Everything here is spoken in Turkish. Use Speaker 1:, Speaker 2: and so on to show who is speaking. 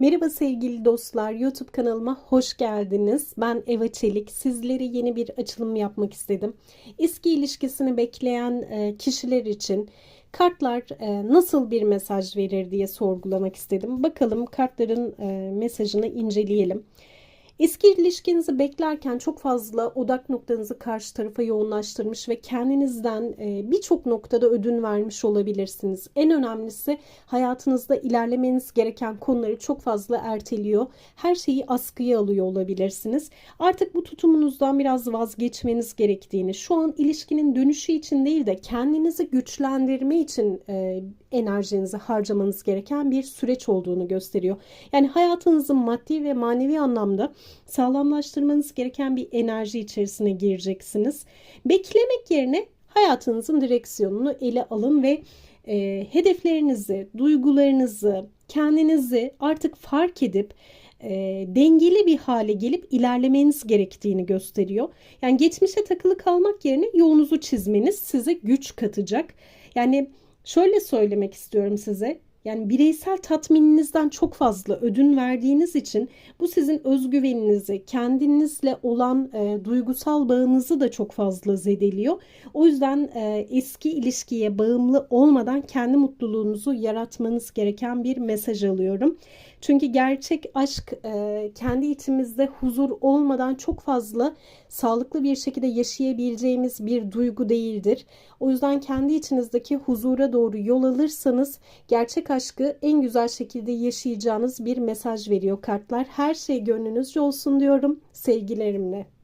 Speaker 1: Merhaba sevgili dostlar, YouTube kanalıma hoş geldiniz. Ben Eva Çelik. Sizlere yeni bir açılım yapmak istedim. Eski ilişkisini bekleyen e, kişiler için kartlar e, nasıl bir mesaj verir diye sorgulamak istedim. Bakalım kartların e, mesajını inceleyelim. Eski ilişkinizi beklerken çok fazla odak noktanızı karşı tarafa yoğunlaştırmış ve kendinizden e, birçok noktada ödün vermiş olabilirsiniz. En önemlisi hayatınızda ilerlemeniz gereken konuları çok fazla erteliyor. Her şeyi askıya alıyor olabilirsiniz. Artık bu tutumunuzdan biraz vazgeçmeniz gerektiğini, şu an ilişkinin dönüşü için değil de kendinizi güçlendirme için e, enerjinizi harcamanız gereken bir süreç olduğunu gösteriyor. Yani hayatınızın maddi ve manevi anlamda sağlamlaştırmanız gereken bir enerji içerisine gireceksiniz. Beklemek yerine hayatınızın direksiyonunu ele alın ve e, hedeflerinizi, duygularınızı, kendinizi artık fark edip e, dengeli bir hale gelip ilerlemeniz gerektiğini gösteriyor. Yani geçmişe takılı kalmak yerine yolunuzu çizmeniz size güç katacak. Yani şöyle söylemek istiyorum size. Yani bireysel tatmininizden çok fazla ödün verdiğiniz için bu sizin özgüveninizi, kendinizle olan e, duygusal bağınızı da çok fazla zedeliyor. O yüzden e, eski ilişkiye bağımlı olmadan kendi mutluluğunuzu yaratmanız gereken bir mesaj alıyorum. Çünkü gerçek aşk e, kendi içimizde huzur olmadan çok fazla sağlıklı bir şekilde yaşayabileceğimiz bir duygu değildir. O yüzden kendi içinizdeki huzura doğru yol alırsanız gerçek aşkı en güzel şekilde yaşayacağınız bir mesaj veriyor kartlar. Her şey gönlünüzce olsun diyorum sevgilerimle.